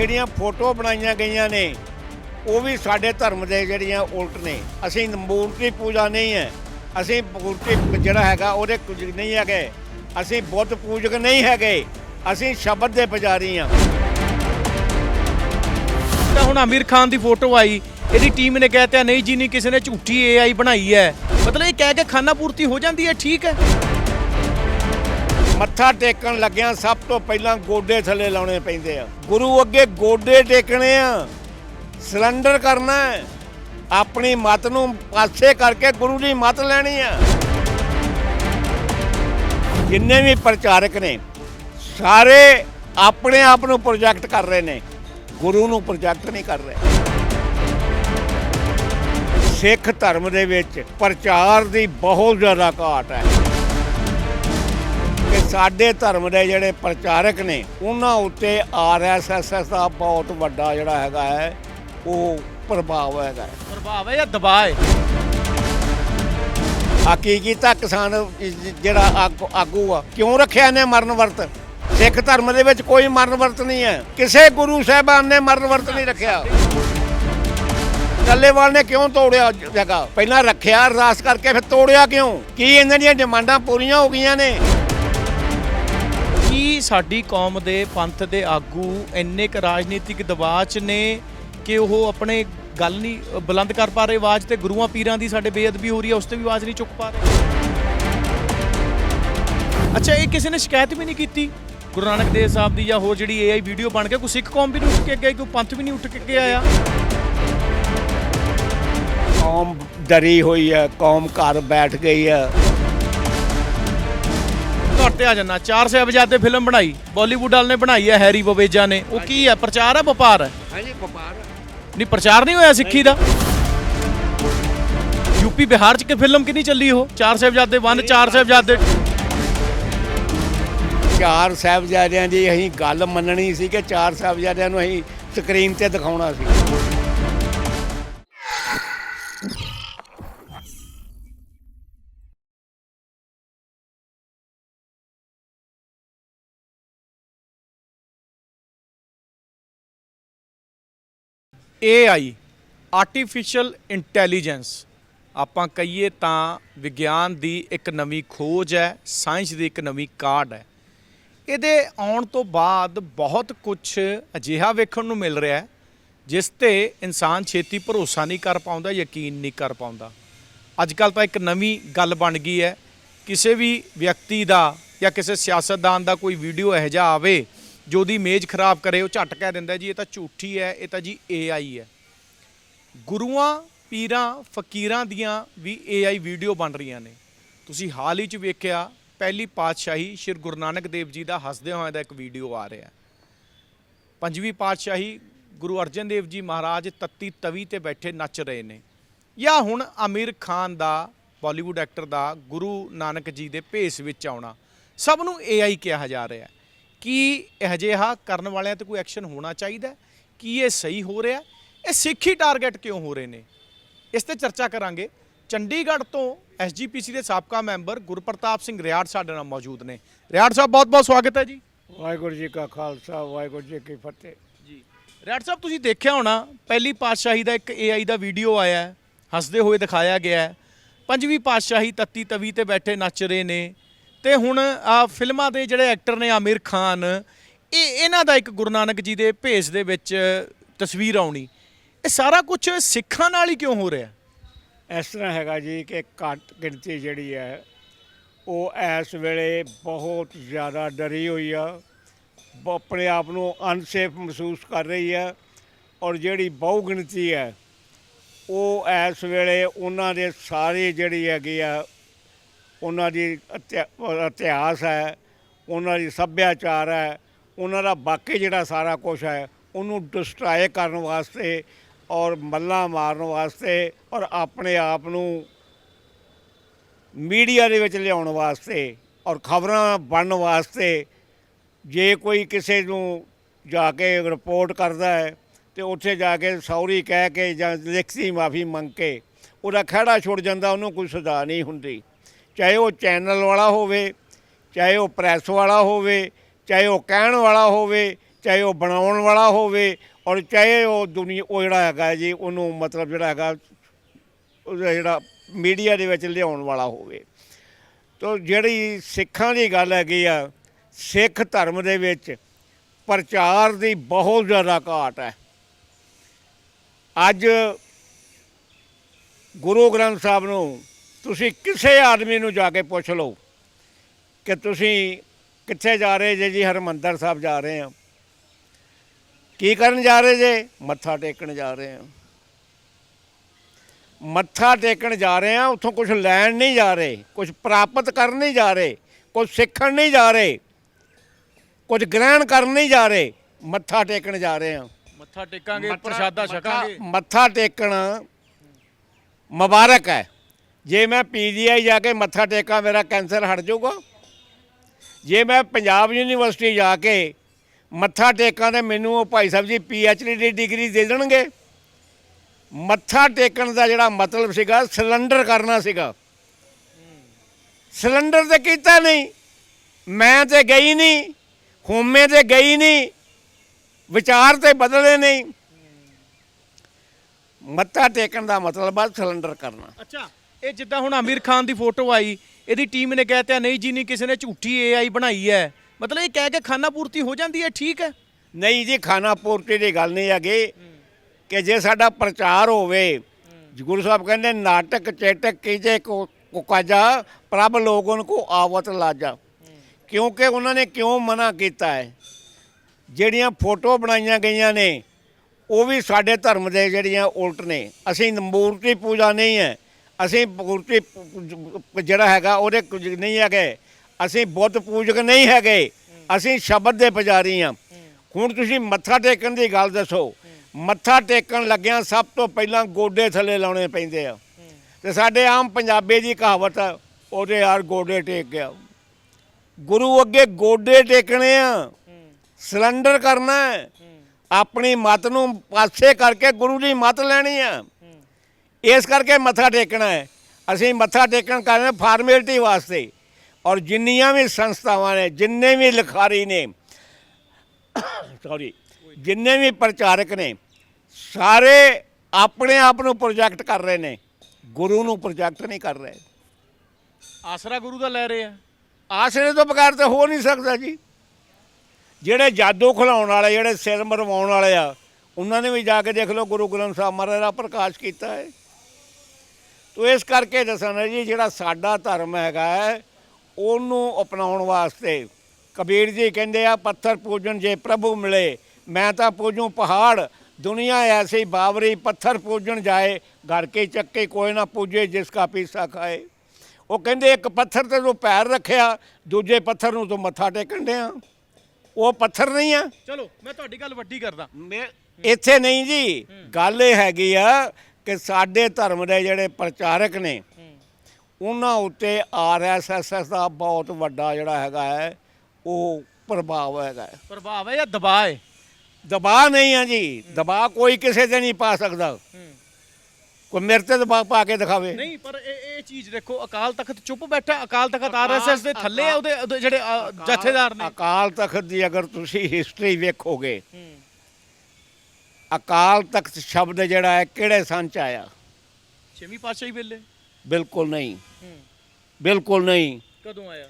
ਜਿਹੜੀਆਂ ਫੋਟੋ ਬਣਾਈਆਂ ਗਈਆਂ ਨੇ, ਉਹ ਵੀ ਸਾਡੇ ਧਰਮ ਦੇ ਜਿਹੜੀਆਂ ਉਲਟ ਨੇ। ਅਸੀਂ ਮੂਰਤੀ ਪੂਜਾ ਨਹੀਂ ਹੈ। ਅਸੀਂ ਮੂਰਤੀ ਜਿਹੜਾ ਹੈਗਾ, ਉਹਦੇ ਕੁਝ ਨਹੀਂ ਹੈਗੇ। ਅਸੀਂ ਬੁੱਧ ਪੂਜਕ ਨਹੀਂ ਹੈਗੇ। ਅਸੀਂ ਸ਼ਬਦ ਦੇ ਪੁਜਾਰੀ ਹਾਂ। ਤਾਂ ਹੁਣ ਆਮਿਰ ਖਾਨ ਦੀ ਫੋਟੋ ਆਈ। ਇਹਦੀ ਟੀਮ ਨੇ ਕਹਿਤਾ ਨਹੀਂ ਜੀ, ਨਹੀਂ, ਕਿਸੇ ਨੇ ਝੂਠੀ ਏਆਈ ਬਣਾਈ ਹੈ। ਮਤਲਬ ਇਹ ਕਹਿ ਕੇ ਖਾਨਾ ਪੂਰਤੀ ਹੋ ਜਾਂਦੀ ਹੈ, ਠੀਕ ਹੈ। ਮੱਥਾ ਟੇਕਣ ਲੱਗਿਆਂ ਸਭ ਤੋਂ ਪਹਿਲਾਂ ਗੋਡੇ ਥੱਲੇ ਲਾਉਣੇ ਪੈਂਦੇ ਆ। ਗੁਰੂ ਅੱਗੇ ਗੋਡੇ ਟੇਕਣੇ ਆ। ਸਿਲੰਡਰ ਕਰਨਾ ਹੈ। ਆਪਣੀ ਮਤ ਨੂੰ ਪਾਸੇ ਕਰਕੇ ਗੁਰੂ ਦੀ ਮਤ ਲੈਣੀ ਆ। ਜਿੰਨੇ ਵੀ ਪ੍ਰਚਾਰਕ ਨੇ, ਸਾਰੇ ਆਪਣੇ ਆਪ ਨੂੰ ਪ੍ਰੋਜੈਕਟ ਕਰ ਰਹੇ ਨੇ। ਗੁਰੂ ਨੂੰ ਪ੍ਰੋਜੈਕਟ ਨਹੀਂ ਕਰ ਰਹੇ। ਸਿੱਖ ਧਰਮ ਦੇ ਵਿੱਚ ਪ੍ਰਚਾਰ ਦੀ ਬਹੁਤ ਜ਼ਿਆਦਾ ਘਾਟ ਹੈ। ਸਾਡੇ ਧਰਮ ਦੇ ਜਿਹੜੇ ਪ੍ਰਚਾਰਕ ਨੇ ਉਹਨਾਂ ਉੱਤੇ ਆਰਐਸਐਸ ਦਾ ਬਹੁਤ ਵੱਡਾ ਜਿਹੜਾ ਹੈਗਾ ਹੈ ਉਹ ਪ੍ਰਭਾਵ ਹੈਗਾ ਹੈ। ਪ੍ਰਭਾਵ ਹੈ ਜਾਂ ਦਬਾਅ ਹੈ? ਆ ਕੀ ਕੀਤਾ ਕਿਸਾਨ ਜਿਹੜਾ ਆਗੂ- ਆਗੂ ਆ? ਕਿਉਂ ਰੱਖਿਆ ਇਹਨੇ ਮਰਨ ਵਰਤ? ਸਿੱਖ ਧਰਮ ਦੇ ਵਿੱਚ ਕੋਈ ਮਰਨ ਵਰਤ ਨਹੀਂ ਹੈ। ਕਿਸੇ ਗੁਰੂ ਸਾਹਿਬਾਨ ਨੇ ਮਰਨ ਵਰਤ ਨਹੀਂ ਰੱਖਿਆ। ਟੱਲੇਵਾਲ ਨੇ ਕਿਉਂ ਤੋੜਿਆ ਜਗ੍ਹਾ? ਪਹਿਲਾਂ ਰੱਖਿਆ ਅਰਦਾਸ ਕਰਕੇ ਫਿਰ ਤੋੜਿਆ ਕਿਉਂ? ਕੀ ਇਹਨਾਂ ਦੀਆਂ ਡਿਮਾਂਡਾਂ ਪੂਰੀਆਂ ਹੋ ਗਈਆਂ ਨੇ? ਕੀ ਸਾਡੀ ਕੌਮ ਦੇ ਪੰਥ ਦੇ ਆਗੂ ਇੰਨੇ ਕ ਰਾਜਨੀਤਿਕ ਦਬਾਅ 'ਚ ਨੇ ਕਿ ਉਹ ਆਪਣੇ ਗੱਲ ਨਹੀਂ ਬੁਲੰਦ ਕਰ ਪਾ ਰਹੇ। ਆਵਾਜ਼ ਤੇ ਗੁਰੂਆਂ ਪੀਰਾਂ ਦੀ ਸਾਡੇ ਬੇਅਦਬੀ ਹੋ ਰਹੀ ਹੈ, ਉਸ ਤੇ ਵੀ ਆਵਾਜ਼ ਨਹੀਂ ਚੁੱਕ ਪਾ ਰਹੇ। ਅੱਛਾ, ਇਹ ਕਿਸੇ ਨੇ ਸ਼ਿਕਾਇਤ ਵੀ ਨਹੀਂ ਕੀਤੀ? ਗੁਰੂ ਨਾਨਕ ਦੇਵ ਸਾਹਿਬ ਦੀ ਜਾਂ ਹੋਰ ਜਿਹੜੀ ਏਆਈ ਵੀਡੀਓ ਬਣ ਕੇ ਕੋਈ ਸਿੱਖ ਕੌਮ ਵੀ ਨਹੀਂ ਉੱਠ ਕੇ ਅੱਗੇ ਕੋਈ ਪੰਥ ਵੀ ਨਹੀਂ ਉੱਠ ਕੇ ਅੱਗੇ ਆਇਆ? ਕੌਮ ਡਰੀ ਹੋਈ ਹੈ, ਕੌਮ ਘਰ ਬੈਠ ਗਈ ਹੈ। ਘਰ ਤੇ ਆ ਜਾਣਾ ਚਾਰ ਸਾਹਿਬਜ਼ਾਦੇ ਫਿਲਮ ਬਣਾਈ। ਬਾਲੀਵੁੱਡ ਵਾਲ ਨੇ ਬਣਾਈ ਹੈ ਹੈਰੀ ਬਵੇਜਾ ਨੇ। ਉਹ ਕੀ ਹੈ? ਪ੍ਰਚਾਰ ਹੈ ਵਪਾਰ ਹੈ? ਹਾਂਜੀ ਵਪਾਰ ਨਹੀਂ ਪ੍ਰਚਾਰ ਨਹੀਂ ਹੋਇਆ ਸਿੱਖੀ ਦਾ। ਯੂਪੀ ਬਿਹਾਰ ਚ ਕਿ ਫਿਲਮ ਕਿੰਨੀ ਚੱਲੀ ਉਹ? ਚਾਰ ਸਾਹਿਬਜ਼ਾਦੇ ਵਨ ਚਾਰ ਸਾਹਿਬਜ਼ਾਦੇ ਚਾਰ ਸਾਹਿਬਜ਼ਾਦਿਆਂ ਦੀ ਅਸੀਂ ਗੱਲ ਮੰਨਣੀ ਸੀ ਕਿ ਚਾਰ ਸਾਹਿਬਜ਼ਾਦਿਆਂ ਨੂੰ ਅਸੀਂ ਸਕਰੀਨ ਤੇ ਦਿਖਾਉਣਾ ਸੀ। AI ਆਰਟੀਫੀਸ਼ੀਅਲ ਇੰਟੈਲੀਜੈਂਸ ਆਪਾਂ ਕਹੀਏ ਤਾਂ ਵਿਗਿਆਨ ਦੀ ਇੱਕ ਨਵੀਂ ਖੋਜ ਹੈ ਸਾਇੰਸ ਦੀ ਇੱਕ ਨਵੀਂ ਕਾਢ ਹੈ। ਇਹਦੇ ਆਉਣ ਤੋਂ ਬਾਅਦ ਬਹੁਤ ਕੁਝ ਅਜਿਹਾ ਵੇਖਣ ਨੂੰ ਮਿਲ ਰਿਹਾ ਹੈ, ਜਿਸ ਤੇ ਇਨਸਾਨ ਛੇਤੀ ਭਰੋਸਾ ਨਹੀਂ ਕਰ ਪਾਉਂਦਾ, ਯਕੀਨ ਨਹੀਂ ਕਰ ਪਾਉਂਦਾ। ਅੱਜ ਕੱਲ ਤਾਂ ਇੱਕ ਨਵੀਂ ਗੱਲ ਬਣ ਗਈ ਹੈ, ਕਿਸੇ ਵੀ ਵਿਅਕਤੀ ਦਾ ਜਾਂ ਕਿਸੇ ਸਿਆਸਤਦਾਨ ਦਾ ਕੋਈ ਵੀਡੀਓ ਇਹੋ ਜਿਹਾ ਆਵੇ ਜੋ ਦੀ ਇਮੇਜ ਖਰਾਬ ਕਰੇ, ਉਹ ਝਟ ਕਹਿ ਦਿੰਦਾ ਜੀ, ਇਹ ਤਾਂ ਝੂਠੀ ਹੈ, ਇਹ ਤਾਂ ਜੀ AI ਹੈ। ਗੁਰੂਆਂ, ਪੀਰਾਂ, ਫਕੀਰਾਂ ਦੀਆਂ ਵੀ AI ਵੀਡੀਓ ਬਣ ਰਹੀਆਂ ਨੇ। ਤੁਸੀਂ ਹਾਲ ਹੀ ਚ ਵੇਖਿਆ, ਪਹਿਲੀ ਪਾਤਸ਼ਾਹੀ ਸ਼੍ਰੀ ਗੁਰੂ ਨਾਨਕ ਦੇਵ ਜੀ ਦਾ ਹੱਸਦੇ ਹੋਏ ਦਾ ਇੱਕ ਵੀਡੀਓ ਆ ਰਿਹਾ ਪੰਜਵੀਂ ਪਾਤਸ਼ਾਹੀ ਗੁਰੂ ਅਰਜਨ ਦੇਵ ਜੀ ਮਹਾਰਾਜ ਤੱਤੀ ਤਵੀ ਤੇ ਬੈਠੇ ਨੱਚ ਰਹੇ ਨੇ। ਜਾਂ ਹੁਣ ਆਮਿਰ ਖਾਨ ਦਾ, ਬਾਲੀਵੁੱਡ ਐਕਟਰ ਦਾ, ਗੁਰੂ ਨਾਨਕ ਜੀ ਦੇ ਭੇਸ ਵਿੱਚ ਆਉਣਾ। ਸਭ ਨੂੰ AI ਕਿਹਾ ਜਾ ਰਿਹਾ ਹੈ। ਕੀ ਇਹ ਜਿਹਾ ਕਰਨ ਵਾਲਿਆਂ ਤੇ ਕੋਈ ਐਕਸ਼ਨ ਹੋਣਾ ਚਾਹੀਦਾ? ਕੀ ਇਹ ਸਹੀ ਹੋ ਰਿਹਾ? ਇਹ ਸਿੱਖੀ ਟਾਰਗੇਟ ਕਿਉਂ ਹੋ ਰਹੇ ਨੇ? ਇਸ ਤੇ ਚਰਚਾ ਕਰਾਂਗੇ। ਚੰਡੀਗੜ੍ਹ ਤੋਂ ਐਸਜੀਪੀਸੀ ਦੇ ਸਾਬਕਾ ਮੈਂਬਰ ਗੁਰਪ੍ਰਤਾਪ ਸਿੰਘ ਰਿਆੜ ਸਾਡੇ ਨਾਲ ਮੌਜੂਦ ਨੇ। ਰਿਆੜ ਸਾਹਿਬ ਬਹੁਤ ਬਹੁਤ ਸਵਾਗਤ ਹੈ ਜੀ। ਵਾਹਿਗੁਰੂ ਜੀ ਕਾ ਖਾਲਸਾ ਵਾਹਿਗੁਰੂ ਜੀ ਕੀ ਫਤਿਹ। ਜੀ। ਰਿਆੜ ਸਾਹਿਬ ਤੁਸੀਂ ਦੇਖਿਆ ਹੋਣਾ ਪਹਿਲੀ ਪਾਤਸ਼ਾਹੀ ਦਾ ਇੱਕ AI ਦਾ ਵੀਡੀਓ ਆਇਆ ਹੱਸਦੇ ਹੋਏ ਦਿਖਾਇਆ ਗਿਆ ਹੈ। ਪੰਜਵੀਂ ਪਾਤਸ਼ਾਹੀ ਤੱਤੀ ਤਵੀ ਤੇ ਬੈਠੇ ਨੱਚ ਰਹੇ ਨੇ। ਤੇ ਹੁਣ ਆ ਫਿਲਮਾਂ ਦੇ ਜਿਹੜੇ ਐਕਟਰ ਨੇ ਆਮਿਰ ਖਾਨ, ਇਹ ਇਹਨਾਂ ਦਾ ਇੱਕ ਗੁਰੂ ਨਾਨਕ ਜੀ ਦੇ ਭੇਸ ਦੇ ਵਿੱਚ ਤਸਵੀਰ ਆਉਣੀ। ਇਹ ਸਾਰਾ ਕੁਝ ਸਿੱਖਾਂ ਨਾਲ ਹੀ ਕਿਉਂ ਹੋ ਰਿਹਾ? ਇਸ ਤਰ੍ਹਾਂ ਹੈਗਾ ਜੀ ਕਿ ਘੱਟ ਗਿਣਤੀ ਜਿਹੜੀ ਹੈ, ਉਹ ਇਸ ਵੇਲੇ ਬਹੁਤ ਜ਼ਿਆਦਾ ਡਰੀ ਹੋਈ ਆ। ਆਪਣੇ ਆਪ ਨੂੰ ਅਨਸੇਫ ਮਹਿਸੂਸ ਕਰ ਰਹੀ ਹੈ ਔਰ ਜਿਹੜੀ ਬਹੁ ਗਿਣਤੀ ਹੈ, ਉਹ ਇਸ ਵੇਲੇ ਉਹਨਾਂ ਦੇ ਸਾਰੇ ਜਿਹੜੀ ਹੈਗੀ ਆ ਉਹਨਾਂ ਦੀ ਇਤਿ- ਇਤਿਹਾਸ ਹੈ, ਉਹਨਾਂ ਦੀ ਸੱਭਿਆਚਾਰ ਹੈ, ਉਹਨਾਂ ਦਾ ਬਾਕੀ ਜਿਹੜਾ ਸਾਰਾ ਕੁਝ ਹੈ, ਉਹਨੂੰ ਡਿਸਟਰਾਏ ਕਰਨ ਵਾਸਤੇ ਔਰ ਮੱਲਾ ਮਾਰਨ ਵਾਸਤੇ ਔਰ ਆਪਣੇ ਆਪ ਨੂੰ ਮੀਡੀਆ ਦੇ ਵਿੱਚ ਲਿਆਉਣ ਵਾਸਤੇ ਔਰ ਖਬਰਾਂ ਬਣਨ ਵਾਸਤੇ ਜੇ ਕੋਈ ਕਿਸੇ ਨੂੰ ਜਾ ਕੇ ਰਿਪੋਰਟ ਕਰਦਾ ਹੈ ਤੇ ਉੱਥੇ ਜਾ ਕੇ ਸੌਰੀ ਕਹਿ ਕੇ ਜਾਂ ਲਿਖਤੀ ਮਾਫੀ ਮੰਗ ਕੇ ਉਹਦਾ ਖਹਿੜਾ ਛੁੱਟ ਜਾਂਦਾ, ਉਹਨੂੰ ਕੋਈ ਸਜ਼ਾ ਨਹੀਂ ਹੁੰਦੀ। ਚਾਹੇ ਉਹ ਚੈਨਲ ਵਾਲਾ ਹੋਵੇ, ਚਾਹੇ ਉਹ ਪ੍ਰੈਸ ਵਾਲਾ ਹੋਵੇ, ਚਾਹੇ ਉਹ ਕਹਿਣ ਵਾਲਾ ਹੋਵੇ, ਚਾਹੇ ਉਹ ਬਣਾਉਣ ਵਾਲਾ ਹੋਵੇ ਔਰ ਚਾਹੇ ਉਹ ਦੁਨੀਆ ਉਹ ਜਿਹੜਾ ਹੈਗਾ ਜੀ, ਉਹਨੂੰ ਮਤਲਬ ਜਿਹੜਾ ਹੈਗਾ, ਉਹਦਾ ਜਿਹੜਾ ਮੀਡੀਆ ਦੇ ਵਿੱਚ ਲਿਆਉਣ ਵਾਲਾ ਹੋਵੇ। ਤੋ ਜਿਹੜੀ ਸਿੱਖਾਂ ਦੀ ਗੱਲ ਹੈਗੀ ਆ, ਸਿੱਖ ਧਰਮ ਦੇ ਵਿੱਚ ਪ੍ਰਚਾਰ ਦੀ ਬਹੁਤ ਜ਼ਿਆਦਾ ਘਾਟ ਹੈ। ਅੱਜ ਗੁਰੂ ਗ੍ਰੰਥ ਸਾਹਿਬ ਨੂੰ ਤੁਸੀਂ ਕਿਸੇ ਆਦਮੀ ਨੂੰ ਜਾ ਕੇ ਪੁੱਛ ਲਓ ਕਿ ਤੁਸੀਂ ਕਿੱਥੇ ਜਾ ਰਹੇ ਜੇ ਜੀ ਹਰਮੰਦਰ ਸਾਹਿਬ ਜਾ ਰਹੇ ਆ। ਕੀ ਕਰਨ ਜਾ ਰਹੇ ਜੇ? ਮੱਥਾ ਟੇਕਣ ਜਾ ਰਹੇ ਆ। ਮੱਥਾ ਟੇਕਣ ਜਾ ਰਹੇ ਆ ਉੱਥੋਂ ਕੁਝ ਲੈਣ ਨਹੀਂ ਜਾ ਰਹੇ ਕੁਝ ਪ੍ਰਾਪਤ ਕਰਨ ਨਹੀਂ ਜਾ ਰਹੇ ਕੁਝ ਸਿੱਖਣ ਨਹੀਂ ਜਾ ਰਹੇ ਕੁਝ ਗ੍ਰਹਿਣ ਕਰਨ ਨਹੀਂ ਜਾ ਰਹੇ ਮੱਥਾ ਟੇਕਣ ਜਾ ਰਹੇ ਆ। ਮੱਥਾ ਟੇਕਾਂਗੇ ਪ੍ਰਸ਼ਾਦਾ ਛਕਾਂਗੇ। ਮੱਥਾ ਟੇਕਣ ਮੁਬਾਰਕ ਹੈ। ਜੇ ਮੈਂ ਪੀਜੀਆਈ ਜਾ ਕੇ ਮੱਥਾ ਟੇਕਾਂ, ਮੇਰਾ ਕੈਂਸਰ ਹਟ ਜਾਊਗਾ। ਜੇ ਮੈਂ ਪੰਜਾਬ ਯੂਨੀਵਰਸਿਟੀ ਜਾ ਕੇ ਮੱਥਾ ਟੇਕਾਂ ਤੇ ਮੈਨੂੰ ਉਹ ਭਾਈ ਸਾਹਿਬ ਜੀ ਪੀਐਚਡੀ ਦੀ ਡਿਗਰੀ ਦੇ ਦੇਣਗੇ। ਮੱਥਾ ਟੇਕਣ ਦਾ ਜਿਹੜਾ ਮਤਲਬ ਸੀਗਾ, ਸਿਲੰਡਰ ਕਰਨਾ ਸੀਗਾ। ਸਿਲੰਡਰ ਤੇ ਕੀਤਾ ਨਹੀਂ। ਮੈਂ ਤੇ ਗਈ ਨਹੀਂ। ਹੋਮੇ ਤੇ ਗਈ ਨਹੀਂ। ਵਿਚਾਰ ਤੇ ਬਦਲੇ ਨਹੀਂ। ਮੱਥਾ ਟੇਕਣ ਦਾ ਮਤਲਬ ਆ ਸਿਲੰਡਰ ਕਰਨਾ। ਅੱਛਾ। ਇਹ ਜਿੱਦਾਂ ਹੁਣ ਆਮਿਰ ਖਾਨ ਦੀ ਫੋਟੋ ਆਈ, ਇਹਦੀ ਟੀਮ ਨੇ ਕਹਿਤਾ ਨਹੀਂ ਜੀ, ਨਹੀਂ, ਕਿਸੇ ਨੇ ਝੂਠੀ ਏਆਈ ਬਣਾਈ ਹੈ। ਮਤਲਬ ਇਹ ਕਹਿ ਕੇ ਖਾਨਾ ਪੂਰਤੀ ਹੋ ਜਾਂਦੀ ਹੈ, ਠੀਕ ਹੈ? ਨਹੀਂ ਜੀ, ਖਾਨਾ ਪੂਰਤੀ ਦੀ ਗੱਲ ਨਹੀਂ ਹੈਗੀ ਕਿ ਜੇ ਸਾਡਾ ਪ੍ਰਚਾਰ ਹੋਵੇ, ਗੁਰੂ ਸਾਹਿਬ ਕਹਿੰਦੇ, ਨਾਟਕ ਚੇਟਕ ਕੀਜੇ ਕੋ ਕੁਕਾਜਾ ਪ੍ਰਭ ਲੋਗਨ ਕੋ ਆਵਤ ਲਾਜਾ। ਕਿਉਂਕਿ ਉਹਨਾਂ ਨੇ ਕਿਉਂ ਮਨਾ ਕੀਤਾ ਹੈ? ਜਿਹੜੀਆਂ ਫੋਟੋ ਬਣਾਈਆਂ ਗਈਆਂ ਨੇ, ਉਹ ਵੀ ਸਾਡੇ ਧਰਮ ਦੇ ਜਿਹੜੀਆਂ ਉਲਟ ਨੇ। ਅਸੀਂ ਮੂਰਤੀ ਪੂਜਾ ਨਹੀਂ ਹੈ। ਅਸੀਂ ਮੂਰਤੀ ਜਿਹੜਾ ਹੈਗਾ ਉਹਦੇ ਕੁਝ ਨਹੀਂ ਹੈਗੇ। ਅਸੀਂ ਬੁੱਧ ਪੂਜਕ ਨਹੀਂ ਹੈਗੇ। ਅਸੀਂ ਸ਼ਬਦ ਦੇ ਪੁਜਾਰੀ ਹਾਂ ਹੁਣ ਤੁਸੀਂ ਮੱਥਾ ਟੇਕਣ ਦੀ ਗੱਲ ਦੱਸੋ। ਮੱਥਾ ਟੇਕਣ ਲੱਗਿਆਂ ਸਭ ਤੋਂ ਪਹਿਲਾਂ ਗੋਡੇ ਥੱਲੇ ਲਾਉਣੇ ਪੈਂਦੇ ਆ। ਤੇ ਸਾਡੇ ਆਮ ਪੰਜਾਬੀ ਦੀ ਕਹਾਵਤ ਆ, ਉਹਦੇ ਯਾਰ ਗੋਡੇ ਟੇਕ ਗਿਆ। ਗੁਰੂ ਅੱਗੇ ਗੋਡੇ ਟੇਕਣੇ ਆ। ਸਿਲੰਡਰ ਕਰਨਾ ਆਪਣੀ ਮਤ ਨੂੰ ਪਾਸੇ ਕਰਕੇ ਗੁਰੂ ਦੀ ਮਤ ਲੈਣੀ ਆ। ਇਸ ਕਰਕੇ ਮੱਥਾ ਟੇਕਣਾ ਹੈ। ਅਸੀਂ ਮੱਥਾ ਟੇਕਣ ਕਰਦੇ ਫਾਰਮੈਲਿਟੀ ਵਾਸਤੇ ਔਰ ਜਿੰਨੀਆਂ ਵੀ ਸੰਸਥਾਵਾਂ ਨੇ ਜਿੰਨੇ ਵੀ ਲਿਖਾਰੀ ਨੇ ਸੌਰੀ ਜਿੰਨੇ ਵੀ ਪ੍ਰਚਾਰਕ ਨੇ ਸਾਰੇ ਆਪਣੇ ਆਪ ਨੂੰ ਪ੍ਰੋਜੈਕਟ ਕਰ ਰਹੇ ਨੇ ਗੁਰੂ ਨੂੰ ਪ੍ਰੋਜੈਕਟ ਨਹੀਂ ਕਰ ਰਹੇ। ਆਸਰਾ ਗੁਰੂ ਦਾ ਲੈ ਰਹੇ ਆ। ਆਸਰੇ ਤੋਂ ਬਗੈਰ ਤਾਂ ਹੋ ਨਹੀਂ ਸਕਦਾ ਜੀ। ਜਿਹੜੇ ਜਾਦੂ ਖਿਲਾਉਣ ਵਾਲੇ ਜਿਹੜੇ ਸਿਰ ਮਰਵਾਉਣ ਵਾਲੇ ਆ ਉਹਨਾਂ ਨੇ ਵੀ ਜਾ ਕੇ ਦੇਖ ਲਓ ਗੁਰੂ ਗ੍ਰੰਥ ਸਾਹਿਬ ਮਹਾਰਾਜ ਦਾ ਪ੍ਰਕਾਸ਼ ਕੀਤਾ ਹੈ। ਤੋ ਇਸ ਕਰਕੇ ਦੱਸਣਾ ਜੀ ਜਿਹੜਾ ਸਾਡਾ ਧਰਮ ਹੈਗਾ ਹੈ ਉਹਨੂੰ ਅਪਣਾਉਣ ਵਾਸਤੇ ਕਬੀਰ ਜੀ ਕਹਿੰਦੇ ਆ ਪੱਥਰ ਪੂਜਨ ਜੇ ਪ੍ਰਭੂ ਮਿਲੇ ਮੈਂ ਤਾਂ ਪੂਜੂ ਪਹਾੜ ਦੁਨੀਆ ਐਸੀ ਬਾਵਰੀ ਪੱਥਰ ਪੂਜਣ ਜਾਏ ਘਰ ਕੇ ਚੱਕੇ ਕੋਈ ਨਾ ਪੂਜੇ ਜਿਸ ਕਾ ਪੀਸਾ ਖਾਏ। ਉਹ ਕਹਿੰਦੇ ਇੱਕ ਪੱਥਰ ਤੇ ਤੂੰ ਪੈਰ ਰੱਖਿਆ ਦੂਜੇ ਪੱਥਰ ਨੂੰ ਤੂੰ ਮੱਥਾ ਟੇਕਣ ਡਿਆ। ਉਹ ਪੱਥਰ ਨਹੀਂ ਆ। ਚਲੋ ਮੈਂ ਤੁਹਾਡੀ ਗੱਲ ਵੱਡੀ ਕਰਦਾ। ਇੱਥੇ ਨਹੀਂ ਜੀ ਗੱਲ ਇਹ ਹੈਗੀ ਆ ਕਿ ਸਾਡੇ ਧਰਮ ਦੇ ਜਿਹੜੇ ਪ੍ਰਚਾਰਕ ਨੇ ਉਹਨਾਂ ਉੱਤੇ ਆਰਐਸਐਸ ਦਾ ਬਹੁਤ ਵੱਡਾ ਜਿਹੜਾ ਹੈਗਾ ਹੈ ਉਹ ਪ੍ਰਭਾਵ ਹੈਗਾ ਹੈ। ਪ੍ਰਭਾਵ ਹੈ ਜਾਂ ਦਬਾਅ ਹੈ? ਦਬਾਅ ਨਹੀਂ ਆ ਜੀ। ਦਬਾਅ ਕੋਈ ਕਿਸੇ ਤੇ ਨਹੀਂ ਪਾ ਸਕਦਾ। ਕੋਈ ਮੇਰੇ ਤੇ ਦਬਾਅ ਪਾ ਕੇ ਦਿਖਾਵੇ। ਨਹੀਂ ਪਰ ਇਹ ਇਹ ਚੀਜ਼ ਦੇਖੋ ਅਕਾਲ ਤਖਤ ਚੁੱਪ ਬੈਠਾ ਅਕਾਲ ਤਖਤ ਆਰਐਸਐਸ ਦੇ ਥੱਲੇ ਆ ਉਹਦੇ ਉਹਦੇ ਜਿਹੜੇ ਅ, ਜਥੇਦਾਰ ਨੇ। ਅਕਾਲ ਤਖਤ ਦੀ ਅਗਰ ਤੁਸੀਂ ਹਿਸਟਰੀ ਵੇਖੋਗੇ ਅਕਾਲ ਤਖਤ ਸ਼ਬਦ ਜਿਹੜਾ ਹੈ ਕਿਹੜੇ ਸੰਨ ਚ ਆਇਆ? ਛੇਵੀਂ ਪਾਤਸ਼ਾਹੀ ਵੇਲੇ? ਬਿਲਕੁਲ ਨਹੀਂ। ਬਿਲਕੁਲ ਨਹੀਂ। ਕਦੋਂ ਆਇਆ?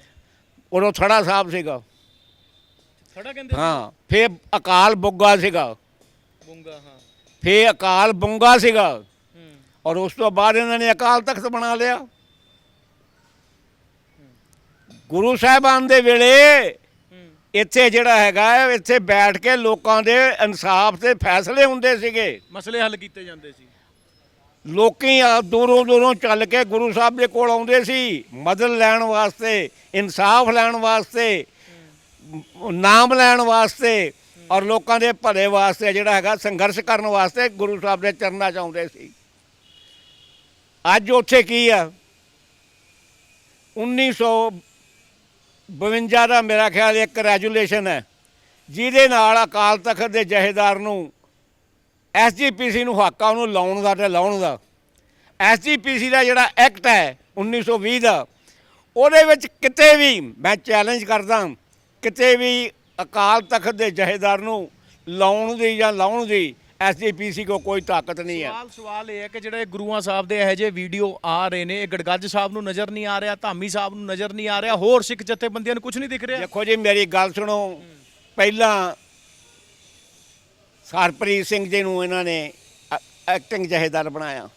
ਉਦੋਂ ਥੜਾ ਸਾਹਿਬ ਸੀਗਾ। ਖੜਾ ਕਹਿੰਦੇ ਹਾਂ ਫੇਰ ਅਕਾਲ ਬੁੱਗਾ ਸੀਗਾ। ਬੁੰਗਾ ਹਾਂ। ਫੇਰ ਅਕਾਲ ਬੁੰਗਾ ਸੀਗਾ। ਹੂੰ। ਔਰ ਉਸ ਤੋਂ ਬਾਅਦ ਇਹਨਾਂ ਨੇ ਅਕਾਲ ਤਖਤ ਬਣਾ ਲਿਆ। ਗੁਰੂ ਸਾਹਿਬਾਨ ਦੇ ਵੇਲੇ ਇੱਥੇ ਜਿਹੜਾ ਹੈਗਾ ਹੈ, ਇੱਥੇ ਬੈਠ ਕੇ ਲੋਕਾਂ ਦੇ ਇਨਸਾਫ ਦੇ ਫੈਸਲੇ ਹੁੰਦੇ ਸੀਗੇ। ਮਸਲੇ ਹੱਲ ਕੀਤੇ ਜਾਂਦੇ ਸੀ। ਲੋਕੀ ਆ ਦੂਰੋਂ ਦੂਰੋਂ ਚੱਲ ਕੇ ਗੁਰੂ ਸਾਹਿਬ ਦੇ ਕੋਲ ਆਉਂਦੇ ਸੀ ਮਦਦ ਲੈਣ ਵਾਸਤੇ ਇਨਸਾਫ ਲੈਣ ਵਾਸਤੇ ਮ- ਨਾਮ ਲੈਣ ਵਾਸਤੇ ਔਰ ਲੋਕਾਂ ਦੇ ਭਲੇ ਵਾਸਤੇ ਜਿਹੜਾ ਹੈਗਾ ਸੰਘਰਸ਼ ਕਰਨ ਵਾਸਤੇ ਗੁਰੂ ਸਾਹਿਬ ਦੇ ਚਰਨਾਂ 'ਚ ਆਉਂਦੇ ਸੀ। ਅੱਜ ਉੱਥੇ ਕੀ ਆ? 1952 ਦਾ ਮੇਰਾ ਖਿਆਲ ਇੱਕ ਰੈਜੂਲੇਸ਼ਨ ਹੈ, ਜਿਹਦੇ ਨਾਲ ਅਕਾਲ ਤਖਤ ਦੇ ਜਹੇਦਾਰ ਨੂੰ ਐਸਜੀਪੀਸੀ ਨੂੰ ਹੱਕ ਆ ਉਹਨੂੰ ਲਾਉਣ ਦਾ ਤੇ ਲਾਉਣ ਦਾ। ਐਸਜੀਪੀਸੀ ਦਾ ਜਿਹੜਾ ਐਕਟ ਹੈ 1920 ਦਾ, ਉਹਦੇ ਵਿੱਚ ਕਿਤੇ ਵੀ, ਮੈਂ ਚੈਲੰਜ ਕਰਦਾ, ਕਿਤੇ ਵੀ ਅਕਾਲ ਤਖਤ ਦੇ ਜਹੇਦਾਰ ਨੂੰ ਲਾਉਣ ਦੀ ਜਾਂ ਲਾਉਣ ਦੀ ਐਸਜੀਪੀਸੀ ਕੋ ਕੋਈ ਤਾਕਤ ਨਹੀਂ ਹੈ। ਸਵਾਲ ਸਵਾਲ ਇਹ ਹੈ ਕਿ ਜਿਹੜੇ ਗੁਰੂਆਂ ਸਾਹਿਬ ਦੇ ਇਹੋ ਜਿਹੇ ਵੀਡੀਓ ਆ ਰਹੇ ਨੇ ਇਹ ਗੜਗੱਜ ਸਾਹਿਬ ਨੂੰ ਨਜ਼ਰ ਨਹੀਂ ਆ ਰਿਹਾ ਧਾਮੀ ਸਾਹਿਬ ਨੂੰ ਨਜ਼ਰ ਨਹੀਂ ਆ ਰਿਹਾ ਹੋਰ ਸਿੱਖ ਜਥੇਬੰਦੀਆਂ ਨੂੰ ਕੁਝ ਨਹੀਂ ਦਿਖ ਰਿਹਾ। ਦੇਖੋ ਜੀ ਮੇਰੀ ਗੱਲ ਸੁਣੋ। ਪਹਿਲਾਂ ਸਰਪ੍ਰੀਤ ਸਿੰਘ ਜੀ ਨੂੰ ਇਹਨਾਂ ਨੇ ਐਕਟਿੰਗ ਜਹੇਦਾਰ ਬਣਾਇਆ।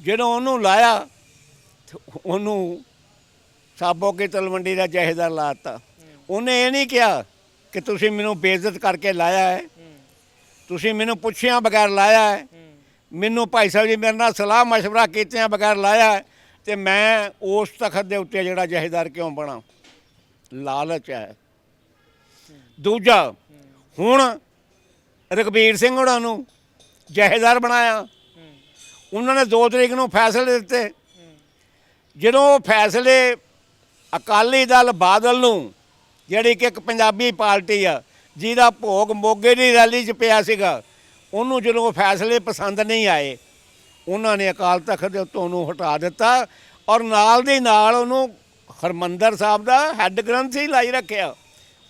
ਜਦੋਂ ਉਹਨੂੰ ਲਾਇਆ ਉਹਨੂੰ ਸਾਬੋ ਕੇ ਤਲਵੰਡੀ ਦਾ ਜਹੇਦਾਰ ਲਾਤਾ। ਉਹਨੇ ਇਹ ਨਹੀਂ ਕਿਹਾ ਕਿ ਤੁਸੀਂ ਮੈਨੂੰ ਬੇਇੱਜ਼ਤ ਕਰਕੇ ਲਾਇਆ ਹੈ। ਤੁਸੀਂ ਮੈਨੂੰ ਪੁੱਛਿਆ ਬਗੈਰ ਲਾਇਆ ਹੈ ਮੈਨੂੰ ਭਾਈ ਸਾਹਿਬ ਜੀ ਮੇਰੇ ਨਾਲ ਸਲਾਹ مشورہ ਕੀਤਿਆਂ ਬਗੈਰ ਲਾਇਆ ਹੈ ਤੇ ਮੈਂ ਉਸ ਤਖਤ ਦੇ ਉੱਤੇ ਜਿਹੜਾ ਜਹੇਦਾਰ ਕਿਉਂ ਬਣਾ ਲਾਲਚ ਹੈ ਦੂਜਾ ਹੁਣ ਰਘਬੀਰ ਸਿੰਘ ਉਹਨਾਂ ਨੂੰ ਜਹੇਦਾਰ ਬਣਾਇਆ ਉਹਨਾਂ ਨੇ 2 ਤਰੀਕ ਨੂੰ ਫੈਸਲੇ ਦਿੱਤੇ ਜਦੋਂ ਉਹ ਫੈਸਲੇ ਅਕਾਲੀ ਦਲ ਬਾਦਲ ਨੂੰ ਜਿਹੜੀ ਕਿ ਇੱਕ ਪੰਜਾਬੀ ਪਾਰਟੀ ਆ ਜਿਹਦਾ ਭੋਗ ਮੋਗੇ ਦੀ ਰੈਲੀ 'ਚ ਪਿਆ ਸੀਗਾ, ਉਹਨੂੰ ਜਦੋਂ ਫੈਸਲੇ ਪਸੰਦ ਨਹੀਂ ਆਏ, ਉਹਨਾਂ ਨੇ ਅਕਾਲ ਤਖਤ ਦੇ ਉੱਤੋਂ ਉਹਨੂੰ ਹਟਾ ਦਿੱਤਾ ਔਰ ਨਾਲ ਦੀ ਨਾਲ ਉਹਨੂੰ ਹਰਮੰਦਰ ਸਾਹਿਬ ਦਾ ਹੈੱਡ ਗ੍ਰੰਥੀ ਲਾਈ ਰੱਖਿਆ।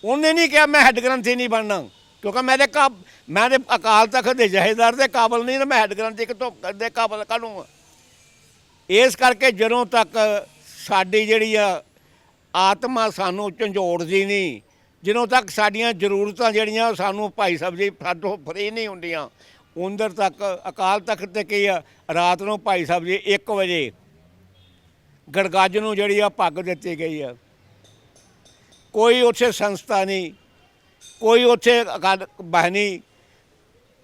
ਉਹਨੇ ਨਹੀਂ ਕਿਹਾ ਮੈਂ ਹੈੱਡ ਗ੍ਰੰਥੀ ਨਹੀਂ ਬਣਨਾ, ਕਿਉਂਕਿ ਮੇਰੇ ਕਾਬ, ਮੈਂ ਤੇ ਅਕਾਲ ਤਖਤ ਦੇ ਜਹੇਦਾਰ ਦੇ ਕਾਬਲ ਨਹੀਂ, ਤੇ ਮੈਂ ਹੈੱਡ ਗ੍ਰੰਥੀ ਕਿਤੋਂ ਦੇ ਕਾਬਲ ਕਾਹਨੂੰ ਇਸ ਕਰਕੇ ਜਦੋਂ ਤੱਕ ਸਾਡੀ ਜਿਹੜੀ ਆ ਆਤਮਾ ਸਾਨੂੰ ਝੰਜੋੜਦੀ ਨਹੀਂ ਜਦੋਂ ਤੱਕ ਸਾਡੀਆਂ ਜ਼ਰੂਰਤਾਂ ਜਿਹੜੀਆਂ ਸਾਨੂੰ ਭਾਈ ਸਾਹਿਬ ਜੀ ਸਾਡੋਂ ਫਰੀ ਨਹੀਂ ਹੁੰਦੀਆਂ। ਉੰਦਰ ਤੱਕ ਅਕਾਲ ਤਖਤ ਤੇ ਕੀ ਆ ਰਾਤ ਨੂੰ ਭਾਈ ਸਾਹਿਬ ਜੀ 1 ਵਜੇ ਗੜਗੱਜ ਨੂੰ ਜਿਹੜੀ ਆ ਪੱਗ ਦਿੱਤੀ ਗਈ ਆ। ਕੋਈ ਉੱਥੇ ਸੰਸਥਾ ਨਹੀਂ ਕੋਈ ਉੱਥੇ ਅਕਾਲ ਬਹਿਨੀ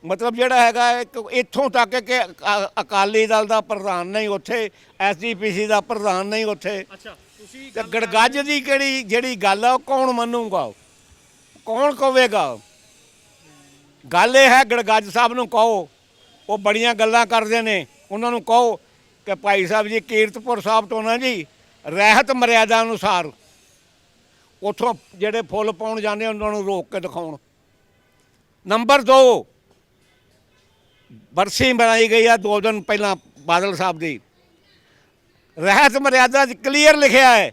ਮਤਲਬ ਜਿਹੜਾ ਹੈਗਾ ਇੱਥੋਂ ਤੱਕ ਕਿ ਅਕਾ- ਅਕਾਲੀ ਦਲ ਦਾ ਪ੍ਰਧਾਨ ਨਹੀਂ ਉੱਥੇ ਐਸਜੀਪੀਸੀ ਦਾ ਪ੍ਰਧਾਨ ਨਹੀਂ ਉੱਥੇ। ਅੱਛਾ ਤੁਸੀਂ ਗੜਗੱਜ ਦੀ ਕਿਹੜੀ ਜਿਹੜੀ ਗੱਲ ਆ ਉਹ ਕੌਣ ਮੰਨੂਗਾ? ਕੌਣ ਕਹੇਗਾ ਗੱਲ ਇਹ ਹੈ, ਗੜਗੱਜ ਸਾਹਿਬ ਨੂੰ ਕਹੋ। ਉਹ ਬੜੀਆਂ ਗੱਲਾਂ ਕਰਦੇ ਨੇ। ਉਹਨਾਂ ਨੂੰ ਕਹੋ ਕਿ ਭਾਈ ਸਾਹਿਬ ਜੀ, ਕੀਰਤਪੁਰ ਸਾਹਿਬ ਤੋਂ ਨਾ ਜੀ, ਰਹਿਤ ਮਰਿਆਦਾ ਅਨੁਸਾਰ ਉਥੋਂ ਜਿਹੜੇ ਫੁੱਲ ਪਾਉਣ ਜਾਂਦੇ ਉਹਨਾਂ ਨੂੰ ਰੋਕ ਕੇ ਦਿਖਾਉਣ। ਨੰਬਰ 2 ਬਰਸੀ ਬਣਾਈ ਗਈ ਆ ਦੋ ਦਿਨ ਪਹਿਲਾਂ ਬਾਦਲ ਸਾਹਿਬ ਦੀ। ਰਹਿਤ ਮਰਿਆਦਾ 'ਚ ਕਲੀਅਰ ਲਿਖਿਆ ਹੈ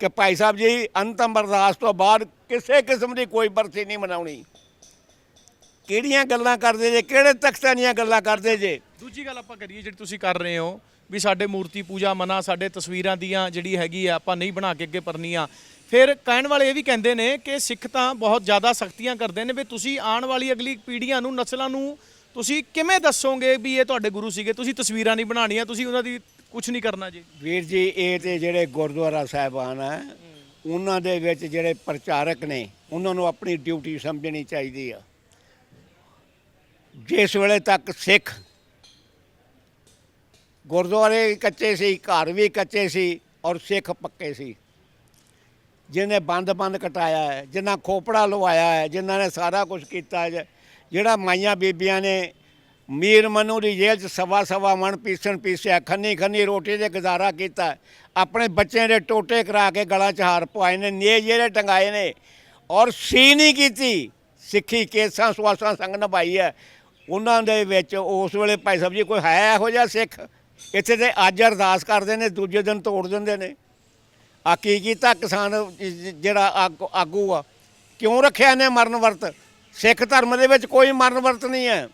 ਕਿ ਭਾਈ ਸਾਹਿਬ ਜੀ, ਅੰਤਮ ਅਰਦਾਸ ਤੋਂ ਬਾਅਦ ਕਿਸੇ ਕਿਸਮ ਦੀ ਕੋਈ ਬਰਸੀ ਨਹੀਂ ਮਨਾਉਣੀ। ਕਿਹੜੀਆਂ ਗੱਲਾਂ ਕਰਦੇ ਜੇ ਕਿਹੜੇ ਤਖਤਾਂ ਦੀਆਂ ਗੱਲਾਂ ਕਰਦੇ ਜੇ? ਦੂਜੀ ਗੱਲ ਆਪਾਂ ਕਰੀਏ ਜਿਹੜੀ ਤੁਸੀਂ ਕਰ ਰਹੇ ਹੋ ਵੀ ਸਾਡੇ ਮੂਰਤੀ ਪੂਜਾ ਮਨਾ ਸਾਡੇ ਤਸਵੀਰਾਂ ਦੀਆਂ ਜਿਹੜੀ ਹੈਗੀ ਆ ਆਪਾਂ ਨਹੀਂ ਬਣਾ ਕੇ ਅੱਗੇ ਪਰਨੀਆਂ ਫਿਰ ਕਹਿਣ ਵਾਲੇ ਇਹ ਵੀ ਕਹਿੰਦੇ ਨੇ ਕਿ ਸਿੱਖ ਤਾਂ ਬਹੁਤ ਜ਼ਿਆਦਾ ਸਖਤੀਆਂ ਕਰਦੇ ਨੇ ਵੀ ਤੁਸੀਂ ਆਉਣ ਵਾਲੀ ਅਗਲੀ ਪੀੜ੍ਹੀਆਂ ਨੂੰ ਨਸਲਾਂ ਨੂੰ ਤੁਸੀਂ ਕਿਵੇਂ ਦੱਸੋਗੇ ਵੀ ਇਹ ਤੁਹਾਡੇ ਗੁਰੂ ਸੀਗੇ? ਤੁਸੀਂ ਤਸਵੀਰਾਂ ਨਹੀਂ ਬਣਾਉਣੀਆਂ ਤੁਸੀਂ ਉਹਨਾਂ ਦੀ ਕੁਝ ਨਹੀਂ ਕਰਨਾ ਜੀ। ਵੀਰ ਜੀ ਇਹ ਤੇ ਜਿਹੜੇ ਗੁਰਦੁਆਰਾ ਸਾਹਿਬਾਨ ਆ ਉਹਨਾਂ ਦੇ ਵਿੱਚ ਜਿਹੜੇ ਪ੍ਰਚਾਰਕ ਨੇ, ਉਹਨਾਂ ਨੂੰ ਆਪਣੀ ਡਿਊਟੀ ਸਮਝਣੀ ਚਾਹੀਦੀ ਆ। ਜਿਸ ਵੇਲੇ ਤੱਕ ਸਿੱਖ ਗੁਰਦੁਆਰੇ ਵੀ ਕੱਚੇ ਸੀ, ਘਰ ਵੀ ਕੱਚੇ ਸੀ ਔਰ ਸਿੱਖ ਪੱਕੇ ਸੀ। ਜਿਹਨੇ ਬੰਦ ਬੰਦ ਕਟਾਇਆ ਹੈ ਜਿਨ੍ਹਾਂ ਖੋਪੜਾ ਲਵਾਇਆ ਹੈ ਜਿਨ੍ਹਾਂ ਨੇ ਸਾਰਾ ਕੁਝ ਕੀਤਾ ਹੈ, ਜਿਹੜਾ ਮਾਈਆਂ ਬੀਬੀਆਂ ਨੇ ਮੀਰ ਮਨੂ ਦੀ ਜੇਲ੍ਹ 'ਚ ਸਵਾ ਸਵਾ ਮਣ ਪੀਸਣ ਪੀਸਿਆ, ਖੰਨੀ ਖੰਨੀ ਰੋਟੀ ਦੇ ਗੁਜ਼ਾਰਾ ਕੀਤਾ। ਆਪਣੇ ਬੱਚਿਆਂ ਦੇ ਟੋਟੇ ਕਰਾ ਕੇ ਗਲਾਂ 'ਚ ਹਾਰ ਪਵਾਏ ਨੇ ਨੇ ਜਿਹੜੇ ਟੰਗਾਏ ਨੇ। ਔਰ ਸੀ ਨਹੀਂ ਕੀਤੀ। ਸਿੱਖੀ ਕੇਸਾਂ, ਸਵਾਸਾਂ ਸੰਗ ਨਿਭਾਈ ਹੈ। ਉਹਨਾਂ ਦੇ ਵਿੱਚ ਉਸ ਵੇਲੇ ਭਾਈ ਸਾਹਿਬ ਜੀ ਕੋਈ ਹੈ ਇਹੋ ਜਿਹਾ ਸਿੱਖ? ਇੱਥੇ ਤੇ ਅੱਜ ਅਰਦਾਸ ਕਰਦੇ ਨੇ, ਦੂਜੇ ਦਿਨ ਤੋੜ ਦਿੰਦੇ ਨੇ। ਆ ਕੀ ਕੀਤਾ ਕਿਸਾਨ ਜਿਹੜਾ ਆਗੂ- ਆਗੂ ਆ? ਕਿਉਂ ਰੱਖਿਆ ਨੇ ਮਰਨ ਵਰਤ? ਸਿੱਖ ਧਰਮ ਦੇ ਵਿੱਚ ਕੋਈ ਮਰਨ ਵਰਤ ਨਹੀਂ ਹੈ।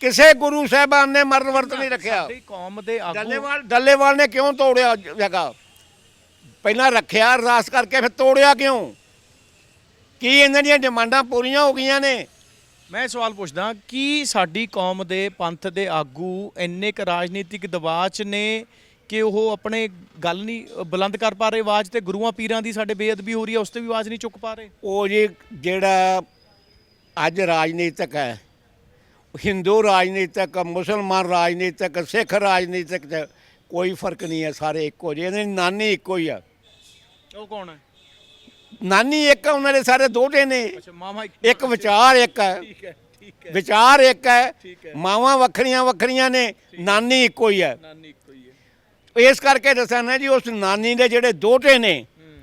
ਕਿਸੇ ਗੁਰੂ ਸਾਹਿਬਾਨ ਨੇ ਮਰਨ ਵਰਤ ਨਹੀਂ ਰੱਖਿਆ। ਸਾਡੀ ਕੌਮ ਦੇ ਆਗੂ ਡੱਲੇਵਾਲ ਡੱਲੇਵਾਲ ਨੇ ਕਿਉਂ ਤੋੜਿਆ ਜ- ਜਗ੍ਹਾ ਪਹਿਲਾਂ ਰੱਖਿਆ ਅਰਦਾਸ ਕਰਕੇ ਫਿਰ ਤੋੜਿਆ ਕਿਉਂ? ਕੀ ਇਹਨਾਂ ਦੀਆਂ ਡਿਮਾਂਡਾਂ ਪੂਰੀਆਂ ਹੋ ਗਈਆਂ ਨੇ? ਮੈਂ ਇਹ ਸਵਾਲ ਪੁੱਛਦਾ ਕੀ ਸਾਡੀ ਕੌਮ ਦੇ ਪੰਥ ਦੇ ਆਗੂ ਇੰਨੇ ਕ ਰਾਜਨੀਤਿਕ ਦਬਾਅ 'ਚ ਨੇ ਕਿ ਉਹ ਆਪਣੇ ਗੱਲ ਨਹੀਂ ਅ, ਬੁਲੰਦ ਕਰ ਪਾ ਰਹੇ ਆਵਾਜ਼ ਤੇ ਗੁਰੂਆਂ ਪੀਰਾਂ ਦੀ ਸਾਡੇ ਬੇਅਦਬੀ ਹੋ ਰਹੀ ਹੈ ਉਸ ਤੇ ਵੀ ਆਵਾਜ਼ ਨਹੀਂ ਚੁੱਕ ਪਾ ਰਹੇ? ਉਹ ਜੀ ਜਿਹੜਾ ਅੱਜ ਰਾਜਨੀਤਿਕ ਹੈ ਹਿੰਦੂ ਰਾਜਨੀਤਿਕ ਮੁਸਲਮਾਨ ਰਾਜਨੀਤਿਕ ਸਿੱਖ ਰਾਜਨੀਤਿਕ 'ਚ ਕੋਈ ਫ਼ਰਕ ਨਹੀਂ ਹੈ ਸਾਰੇ ਇੱਕੋ ਜਿਹੇ ਨੇ ਨਾਨੀ ਇੱਕੋ ਹੀ ਆ। ਉਹ ਕੌਣ ਹੈ? ਨਾਨੀ ਇੱਕ ਆ, ਉਹਨਾਂ ਦੇ ਸਾਰੇ ਦੋਹਤੇ ਨੇ। ਅੱਛਾ ਮਾਮਾ ਇੱਕ ਵਿਚਾਰ ਇੱਕ ਹੈ। ਠੀਕ ਹੈ ਠੀਕ ਹੈ। ਵਿਚਾਰ ਇੱਕ ਹੈ ਠੀਕ ਹੈ। ਮਾਵਾਂ ਵੱਖਰੀਆਂ ਵੱਖਰੀਆਂ ਨੇ ਨਾਨੀ ਇੱਕੋ ਹੀ ਹੈ। ਨਾਨੀ ਇਸ ਕਰਕੇ ਦੱਸਾਂ ਨਾ ਜੀ ਉਸ ਨਾਨੀ ਦੇ ਜਿਹੜੇ ਦੋਹਤੇ ਨੇ ਹੂੰ।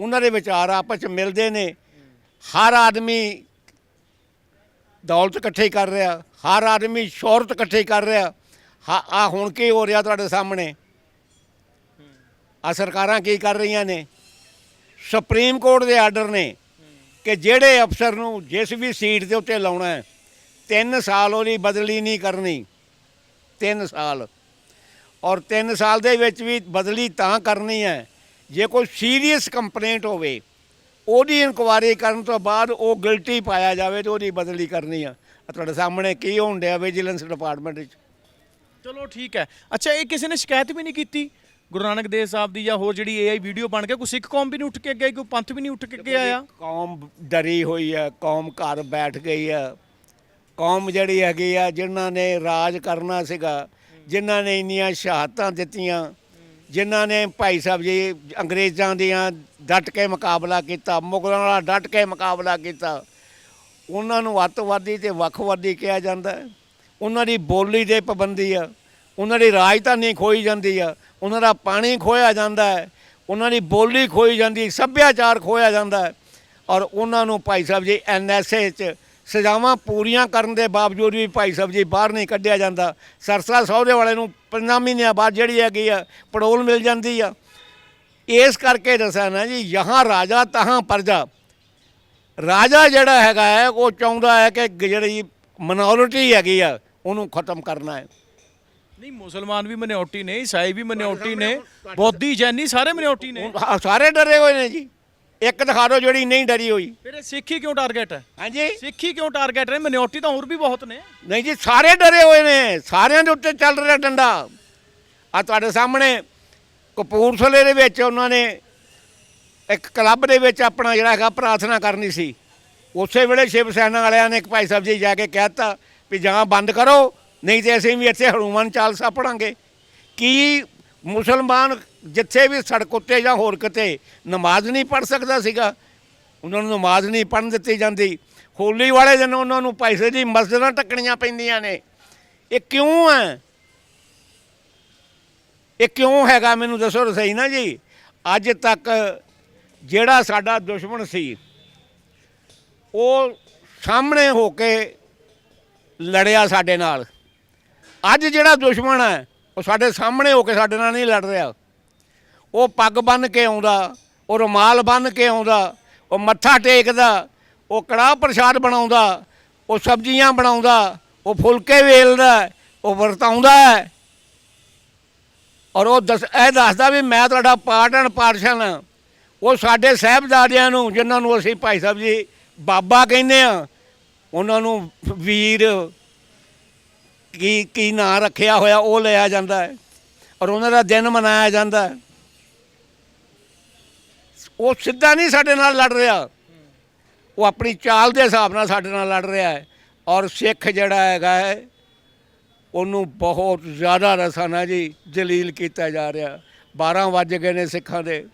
ਉਹਨਾਂ ਦੇ ਵਿਚਾਰ ਆਪਸ ਚ ਮਿਲਦੇ ਨੇ। ਹਰ ਆਦਮੀ ਦੌਲਤ ਇਕੱਠੀ ਕਰ ਰਿਹਾ, ਹਰ ਆਦਮੀ ਸ਼ੋਹਰਤ ਇਕੱਠੀ ਕਰ ਰਿਹਾ। ਆ ਹੁਣ ਕੀ ਹੋ ਰਿਹਾ ਤੁਹਾਡੇ ਸਾਹਮਣੇ? ਆ ਸਰਕਾਰਾਂ ਕੀ ਕਰ ਰਹੀਆਂ ਨੇ? ਸੁਪਰੀਮ ਕੋਰਟ ਦੇ ਆਰਡਰ ਨੇ ਕਿ ਜਿਹੜੇ ਅਫਸਰ ਨੂੰ ਜਿਸ ਵੀ ਸੀਟ ਦੇ ਉੱਤੇ ਲਾਉਣਾ ਹੈ 3 ਸਾਲ ਉਹਦੀ ਬਦਲੀ ਨਹੀਂ ਕਰਨੀ। 3 ਸਾਲ। ਔਰ 3 ਸਾਲ ਦੇ ਵਿੱਚ ਵੀ ਬਦਲੀ ਤਾਂ ਕਰਨੀ ਹੈ, ਜੇ ਕੋਈ ਸੀਰੀਅਸ ਕੰਪਲੇਂਟ ਹੋਵੇ ਉਹਦੀ ਇਨਕੁਆਇਰੀ ਕਰਨ ਤੋਂ ਬਾਅਦ ਉਹ ਗਿਲਟੀ ਪਾਇਆ ਜਾਵੇ ਤੇ ਉਹਦੀ ਬਦਲੀ ਕਰਨੀ ਆ। ਆਹ ਤੁਹਾਡੇ ਸਾਹਮਣੇ ਕੀ ਹੋਣ ਡਿਆ ਵਿਜੀਲੈਂਸ ਡਿਪਾਰਟਮੈਂਟ ਵਿੱਚ? ਚਲੋ ਠੀਕ ਹੈ। ਅੱਛਾ ਇਹ ਕਿਸੇ ਨੇ ਸ਼ਿਕਾਇਤ ਵੀ ਨਹੀਂ ਕੀਤੀ? ਗੁਰੂ ਨਾਨਕ ਦੇਵ ਸਾਹਿਬ ਦੀ ਜਾਂ ਹੋਰ ਜਿਹੜੀ ਏਆਈ ਵੀਡੀਓ ਬਣ ਕੇ ਕੋਈ ਸਿੱਖ ਕੌਮ ਵੀ ਨਹੀਂ ਉੱਠ ਕੇ ਅੱਗੇ ਆਈ ਕੋਈ ਪੰਥ ਵੀ ਨਹੀਂ ਉੱਠ ਕੇ ਅੱਗੇ ਆਇਆ? ਕੌਮ ਡਰੀ ਹੋਈ ਹੈ ਕੌਮ ਘਰ ਬੈਠ ਗਈ ਹੈ ਕੌਮ ਜਿਹੜੀ ਹੈਗੀ ਆ ਜਿਨ੍ਹਾਂ ਨੇ ਰਾਜ ਕਰਨਾ ਸੀਗਾ ਜਿਨ੍ਹਾਂ ਨੇ ਇੰਨੀਆਂ ਸ਼ਹਾਦਤਾਂ ਦਿੱਤੀਆਂ ਜਿਨ੍ਹਾਂ ਨੇ ਭਾਈ ਸਾਹਿਬ ਜੀ ਅੰਗਰੇਜ਼ਾਂ ਦੀਆਂ ਡਟ ਕੇ ਮੁਕਾਬਲਾ ਕੀਤਾ, ਮੁਗਲਾਂ ਨਾਲ ਡਟ ਕੇ ਮੁਕਾਬਲਾ ਕੀਤਾ। ਉਹਨਾਂ ਨੂੰ ਅੱਤਵਾਦੀ ਤੇ ਵੱਖਵਾਦੀ ਕਿਹਾ ਜਾਂਦਾ ਹੈ। ਉਹਨਾਂ ਦੀ ਬੋਲੀ 'ਤੇ ਪਾਬੰਦੀ ਆ। ਉਹਨਾਂ ਦੀ ਰਾਜਧਾਨੀ ਖੋਈ ਜਾਂਦੀ ਆ। ਉਹਨਾਂ ਦਾ ਪਾਣੀ ਖੋਇਆ ਜਾਂਦਾ ਹੈ। ਉਹਨਾਂ ਦੀ ਬੋਲੀ ਖੋਈ ਜਾਂਦੀ, ਸੱਭਿਆਚਾਰ ਖੋਇਆ ਜਾਂਦਾ ਔਰ ਉਹਨਾਂ ਨੂੰ ਭਾਈ ਸਾਹਿਬ ਜੀ ਐਨਐਸਏ ਚ ਸਜ਼ਾਵਾਂ ਪੂਰੀਆਂ ਕਰਨ ਦੇ ਬਾਵਜੂਦ ਵੀ ਭਾਈ ਸਾਹਿਬ ਜੀ ਬਾਹਰ ਨਹੀਂ ਕੱਢਿਆ ਜਾਂਦਾ। ਸਰਸਾ ਸਹੁਰੇ ਵਾਲੇ ਨੂੰ ਪੰਜਾਂ ਮਹੀਨਿਆਂ ਬਾਅਦ ਜਿਹੜੀ ਹੈਗੀ ਆ ਪੜੋਲ ਮਿਲ ਜਾਂਦੀ ਆ। ਇਸ ਕਰਕੇ ਦੱਸਿਆ ਨਾ ਜੀ ਯਹਾਂ ਰਾਜਾ ਤਹਾਂ ਪ੍ਰਜਾ। ਰਾਜਾ ਜਿਹੜਾ ਹੈਗਾ ਹੈ ਉਹ ਚਾਹੁੰਦਾ ਹੈ ਕਿ ਜਿਹੜੀ ਮਿਨੋਰਿਟੀ ਹੈਗੀ ਆ ਉਹਨੂੰ ਖਤਮ ਕਰਨਾ ਹੈ। ਨਹੀਂ ਮੁਸਲਮਾਨ ਵੀ ਮਿਨੋਰਟੀ ਨੇ ਈਸਾਈ ਵੀ ਮਿਨੋਰਟੀ ਨੇ ਬੌද්ධੀ ਜੈਨੀ ਸਾਰੇ ਮਿਨੋਰਟੀ ਨੇ। ਸਾਰੇ ਡਰੇ ਹੋਏ ਨੇ ਜੀ। ਇੱਕ ਦਿਖਾ ਦਿਓ ਜਿਹੜੀ ਨਹੀਂ ਡਰੀ ਹੋਈ। ਫਿਰ ਇਹ ਸਿੱਖੀ ਕਿਉਂ ਟਾਰਗੇਟ ਹੈ? ਹਾਂਜੀ। ਸਿੱਖੀ ਕਿਉਂ ਟਾਰਗੇਟ ਹੈ? ਮਿਨੋਰਟੀ ਤਾਂ ਹੋਰ ਵੀ ਬਹੁਤ ਨੇ। ਨਹੀਂ ਜੀ ਸਾਰੇ ਡਰੇ ਹੋਏ ਨੇ। ਸਾਰਿਆਂ ਦੇ ਉੱਤੇ ਚੱਲ ਰਿਹਾ ਡੰਡਾ। ਆ ਤੁਹਾਡੇ ਸਾਹਮਣੇ ਕਪੂਰਥਲੇ ਦੇ ਵਿੱਚ ਉਹਨਾਂ ਨੇ ਇੱਕ ਕਲੱਬ ਦੇ ਵਿੱਚ ਆਪਣਾ ਜਿਹੜਾ ਹੈਗਾ ਪ੍ਰਾਰਥਨਾ ਕਰਨੀ ਸੀ। ਉਸੇ ਵੇਲੇ ਸ਼ਿਵ ਸੈਨਾ ਵਾਲਿਆਂ ਨੇ ਇੱਕ ਭਾਈ ਸਾਹਿਬ ਜੀ ਜਾ ਕੇ ਕਹਿਤਾ ਵੀ ਜਾਂ ਬੰਦ ਕਰੋ ਨਹੀਂ ਤੇ ਅਸੀਂ ਵੀ ਇੱਥੇ ਹਨੂਮਾਨ ਚਾਲਸਾ ਪੜਾਂਗੇ ਕੀ ਮੁਸਲਮਾਨ ਜਿੱਥੇ ਵੀ ਸੜਕ ਉੱਤੇ ਜਾਂ ਹੋਰ ਕਿਤੇ ਨਮਾਜ਼ ਨਹੀਂ ਪੜ ਸਕਦਾ ਸੀਗਾ, ਉਹਨਾਂ ਨੂੰ ਨਮਾਜ਼ ਨਹੀਂ ਪੜਨ ਦਿੱਤੀ ਜਾਂਦੀ। ਹੋਲੀ ਵਾਲੇ ਦਿਨ ਉਹਨਾਂ ਨੂੰ ਪੈਸੇ ਦੀ ਮਸਜਿਦਾਂ ਟੱਕਣੀਆਂ ਪੈਂਦੀਆਂ ਨੇ। ਇਹ ਕਿਉਂ ਹੈ? ਇਹ ਕਿਉਂ ਹੈਗਾ ਮੈਨੂੰ ਦੱਸੋ ਸਹੀ ਨਾ ਜੀ। ਅੱਜ ਤੱਕ ਜਿਹੜਾ ਸਾਡਾ ਦੁਸ਼ਮਣ ਸੀ, ਉਹ ਸਾਹਮਣੇ ਹੋ ਕੇ ਲੜਿਆ ਸਾਡੇ ਨਾਲ। ਅੱਜ ਜਿਹੜਾ ਦੁਸ਼ਮਣ ਹੈ, ਉਹ ਸਾਡੇ ਸਾਹਮਣੇ ਹੋ ਕੇ ਸਾਡੇ ਨਾਲ ਨਹੀਂ ਲੜ ਰਿਹਾ। ਉਹ ਪੱਗ ਬੰਨ ਕੇ ਆਉਂਦਾ, ਉਹ ਰੁਮਾਲ ਬੰਨ ਕੇ ਆਉਂਦਾ, ਉਹ ਮੱਥਾ ਟੇਕਦਾ, ਉਹ ਕੜਾਹ ਪ੍ਰਸ਼ਾਦ ਬਣਾਉਂਦਾ, ਉਹ ਸਬਜ਼ੀਆਂ ਬਣਾਉਂਦਾ, ਉਹ ਫੁਲਕੇ ਵੇਲਦਾ, ਉਹ ਵਰਤਾਉਂਦਾ ਹੈ। ਔਰ ਉਹ ਦੱਸ, ਇਹ ਦੱਸਦਾ ਵੀ ਮੈਂ ਤੁਹਾਡਾ ਪਾਰਟ ਐਂਡ ਪਾਰਸ਼ਨ ਉਹ ਸਾਡੇ ਸਾਹਿਬਜ਼ਾਦਿਆਂ ਨੂੰ, ਜਿਨ੍ਹਾਂ ਨੂੰ ਅਸੀਂ ਭਾਈ ਸਾਹਿਬ ਜੀ ਬਾਬਾ ਕਹਿੰਦੇ ਆ ਉਹਨਾਂ ਨੂੰ ਵੀਰ ਕੀ ਕੀ ਨਾਂ ਰੱਖਿਆ ਹੋਇਆ ਉਹ ਲਿਆ ਜਾਂਦਾ ਹੈ। ਔਰ ਉਹਨਾਂ ਦਾ ਦਿਨ ਮਨਾਇਆ ਜਾਂਦਾ ਹੈ। ਉਹ ਸਿੱਧਾ ਨਹੀਂ ਸਾਡੇ ਨਾਲ ਲੜ ਰਿਹਾ। ਉਹ ਆਪਣੀ ਚਾਲ ਦੇ ਹਿਸਾਬ ਨਾਲ ਸਾਡੇ ਨਾਲ ਲੜ ਰਿਹਾ ਹੈ। ਔਰ ਸਿੱਖ ਜਿਹੜਾ ਹੈਗਾ ਹੈ, ਉਹਨੂੰ ਬਹੁਤ ਜ਼ਿਆਦਾ ਰਸਾਨਾ ਜੀ ਜਲੀਲ ਕੀਤਾ ਜਾ ਰਿਹਾ। 12 ਵੱਜ ਗਏ ਨੇ ਸਿੱਖਾਂ ਦੇ।